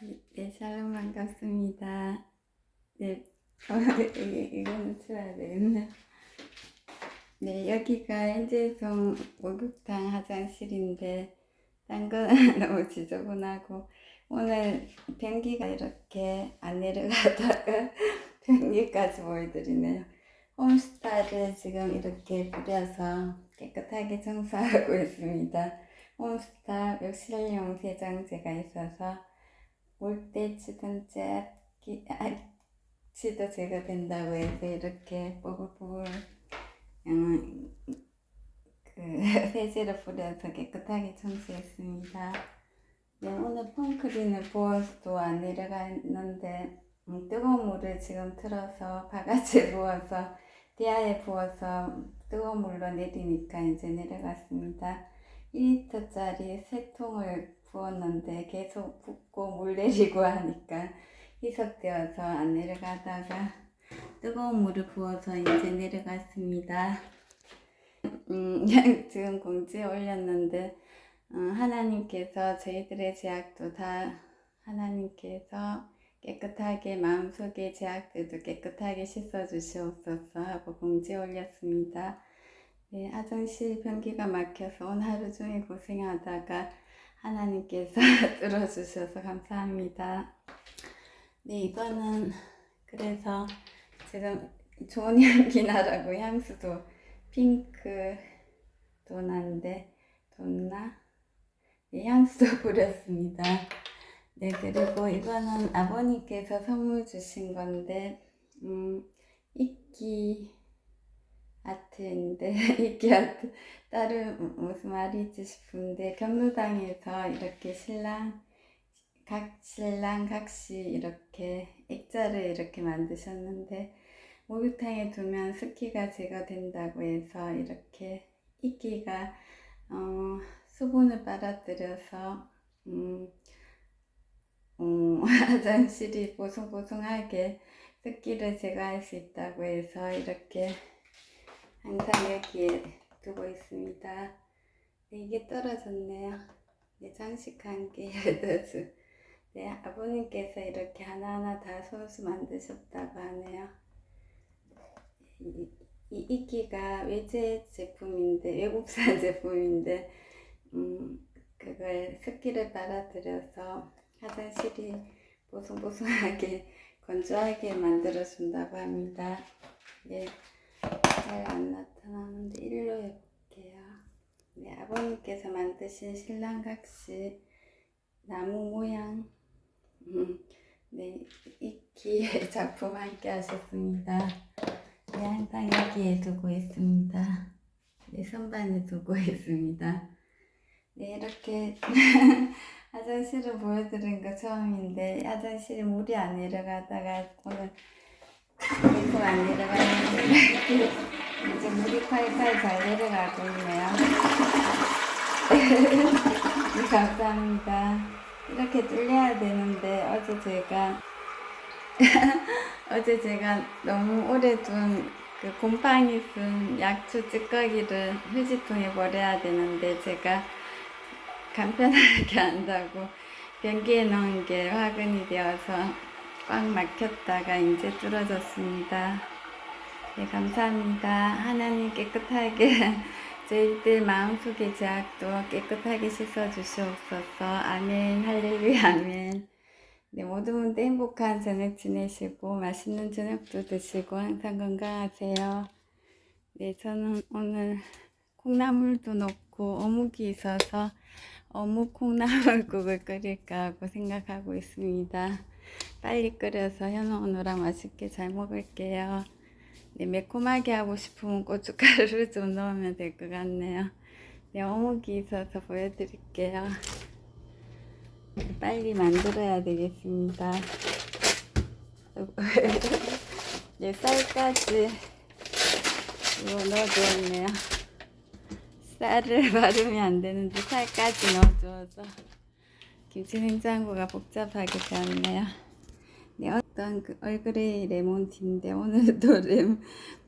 네, 샬롬 반갑습니다. 네, 어, 이- 이거는 치워야 되겠네요. 네, 여기가 현재성 목욕탕 화장실인데, 딴 건 너무 지저분하고, 오늘 변기가 이렇게 안 내려가다가 변기까지 보여드리네요. 홈스타를 지금 이렇게 뿌려서 깨끗하게 청소하고 있습니다. 홈스타 욕실용 세정제가 있어서 물때 치든지 악기, 악취도 제거된다고 해서 이렇게 뽀글뽀글 음, 그 세제를 뿌려서 깨끗하게 청소했습니다. 네, 오늘 펑크린을 부어도 안 내려갔는데 음, 뜨거운 물을 지금 틀어서 바가지에 부어서 디아에 부어서 뜨거운 물로 내리니까 이제 내려갔습니다. 1리터짜리 세 통을 부었는데 계속 붓고 물 내리고 하니까 희석되어서 안 내려가다가 뜨거운 물을 부어서 이제 내려갔습니다. 음, 지금 공지에 올렸는데 어, 하나님께서 저희들의 제약도 다 하나님께서 깨끗하게 마음속의 제약들도 깨끗하게 씻어주시옵소서 하고 공지에 올렸습니다. 네, 화장실 변기가 막혀서 오늘 하루 종일 고생하다가 하나님께서 뚫어주셔서 감사합니다. 네, 이거는 그래서 지금 좋은 향기 나라고 향수도 핑크 도나인데 돈나? 네, 향수도 뿌렸습니다. 네, 그리고 이거는 아버님께서 선물 주신 건데, 음, 이끼 아트인데, 이끼 아트, 다른 무슨 말이지 싶은데, 경로당에서 이렇게 신랑, 각 신랑, 각시 이렇게 액자를 이렇게 만드셨는데, 목욕탕에 두면 습기가 제거된다고 해서 이렇게 이끼가, 어, 수분을 빨아들여서, 음, 음, 화장실이 보송보송하게 습기를 제거할 수 있다고 해서 이렇게 항상 여기에 두고 있습니다. 네, 이게 떨어졌네요. 네, 장식한 게 열더주. 네, 아버님께서 이렇게 하나하나 다 손수 만드셨다고 하네요. 이, 이 이끼가 외제 제품인데, 외국산 제품인데, 음, 그걸 습기를 빨아들여서 화장실이 보송보송하게 건조하게 만들어준다고 합니다. 네, 잘 안 나타나는데 일로 해볼게요. 네, 아버님께서 만드신 신랑각시 나무 모양 음, 네, 이끼의 작품 함께 하셨습니다. 네, 항상 여기에 두고 있습니다. 네, 선반에 두고 있습니다. 네, 이렇게 화장실을 보여드린 거 처음인데 화장실에 물이 안 내려가다가 오늘 계속 안 내려가는데 이제 물이 칼칼 잘 내려가고 있네요. 네, 감사합니다. 이렇게 뚫려야 되는데 어제 제가 어제 제가 너무 오래 둔 그 곰팡이 쓴 약초 찌꺼기를 휴지통에 버려야 되는데 제가 간편하게 한다고 변기에 넣은 게 화근이 되어서 꽉 막혔다가 이제 뚫어졌습니다. 네, 감사합니다. 하나님 깨끗하게 저희들 마음속의 제약도 깨끗하게 씻어주시옵소서. 아멘. 할렐루야. 아멘. 네, 모든 분들 행복한 저녁 지내시고 맛있는 저녁도 드시고 항상 건강하세요. 네, 저는 오늘 콩나물도 넣고 어묵이 있어서 어묵 콩나물국을 끓일까 하고 생각하고 있습니다. 빨리 끓여서 현우 오느라 맛있게 잘 먹을게요. 네, 매콤하게 하고 싶으면 고춧가루를 좀 넣으면 될 것 같네요. 네, 어묵이 있어서 보여드릴게요. 빨리 만들어야 되겠습니다. 네, 쌀까지 넣어주었네요. 쌀을 바르면 안 되는데 쌀까지 넣어줘서 김치 냉장고가 복잡하게 되었네요. 네, 어떤 그 얼그레이 레몬티인데 오늘도 레,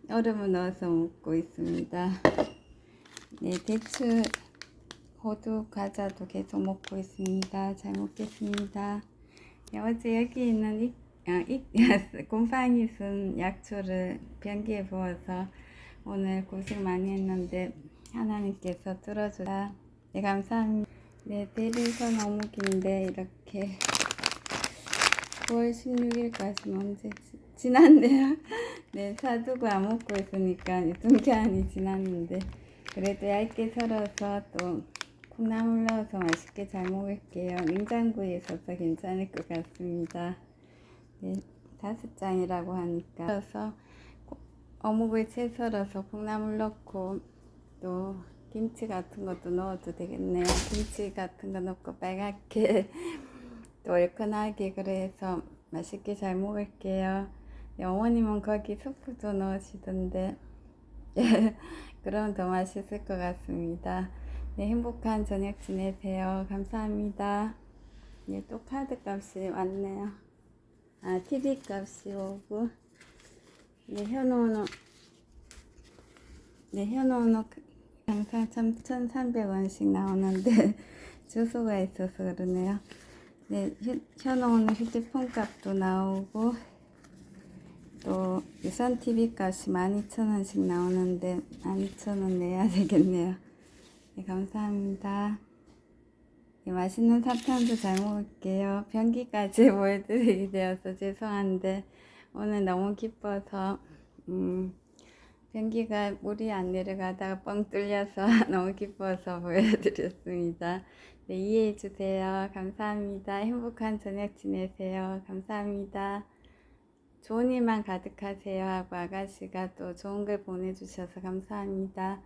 얼음을 넣어서 먹고 있습니다. 네, 대추 호두 과자도 계속 먹고 있습니다. 잘 먹겠습니다. 어제 여기 있는 이, 아, 이, 곰팡이 순 약초를 변기에 부어서 오늘 고생 많이 했는데 하나님께서 들어주다. 네, 감사합니다. 네, 대리선 어묵인데 이렇게 9월 16일까지 언제 지- 지났네요. 네, 사두고 안 먹고 있으니까 동기한이 지났는데 그래도 얇게 썰어서 또 콩나물 넣어서 맛있게 잘 먹을게요. 냉장고에 있어서 괜찮을 것 같습니다. 네, 다섯 장이라고 하니까 썰어서 코- 어묵을 채 썰어서 콩나물 넣고 또 김치 같은 것도 넣어도 되겠네요. 김치 같은 거 넣고 빨갛게 또 얼큰하게 그래서 맛있게 잘 먹을게요. 네, 어머님은 거기 스프도 넣으시던데 그럼 더 맛있을 것 같습니다. 네, 행복한 저녁 지내세요. 감사합니다. 네, 또 카드 값이 왔네요. 아, TV 값이 오고 네, 현호는 네, 현호는 항상 참 1,300원씩 나오는데 주소가 있어서 그러네요. 네, 휴- 현호는 휴대폰 값도 나오고 또 유선 TV 값이 12,000원씩 나오는데 12,000원 내야 되겠네요. 네, 감사합니다. 네, 맛있는 사탕도 잘 먹을게요. 변기까지 보여드리게 되어서 죄송한데 오늘 너무 기뻐서 음, 변기가 물이 안 내려가다가 뻥 뚫려서 너무 기뻐서 보여드렸습니다. 네, 이해해 주세요. 감사합니다. 행복한 저녁 지내세요. 감사합니다. 좋은 일만 가득하세요 하고 아가씨가 또 좋은 글 보내주셔서 감사합니다.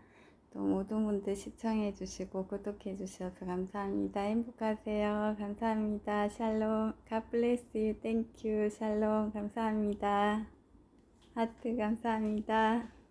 또 모든 분들 시청해 주시고 구독해 주셔서 감사합니다. 행복하세요. 감사합니다. 샬롬. God bless you. Thank you. 샬롬. 감사합니다. 하트 감사합니다.